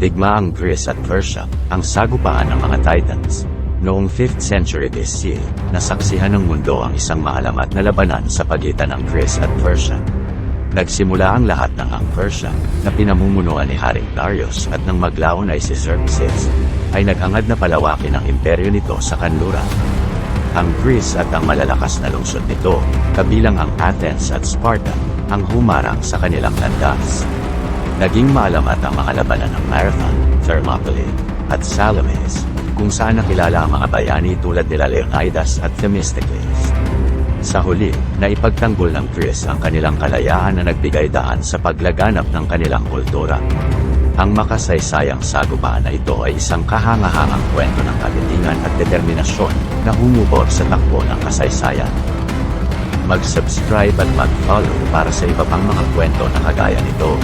Digmaang Greece at Persia, ang sagupaan ng mga Titans. Noong 5th century BC, nasaksihan ng mundo ang isang maalamat na labanan sa pagitan ng Greece at Persia. Nagsimula ang lahat ng ang Persia, na pinamumunuan ni Haring Darius at nang maglaon ay si Xerxes, ay nag-angad na palawakin ang imperyo nito sa kanluran. Ang Greece at ang malalakas na lungsod nito, kabilang ang Athens at Sparta, ang humarang sa kanilang landas. Naging maalamat ang mga labanan ng Marathon, Thermopylae, at Salamis, kung saan nakilala ang mga bayani tulad nila Leonidas at Themistocles. Sa huli, naipagtanggol ng Greece ang kanilang kalayaan na nagbigay daan sa paglaganap ng kanilang kultura. Ang makasaysayang sagupaan na ito ay isang kahangahangang kwento ng katitingan at determinasyon na humubog sa takbo ng kasaysayan. Mag-subscribe at mag-follow para sa iba pang mga kwento na kagaya nito.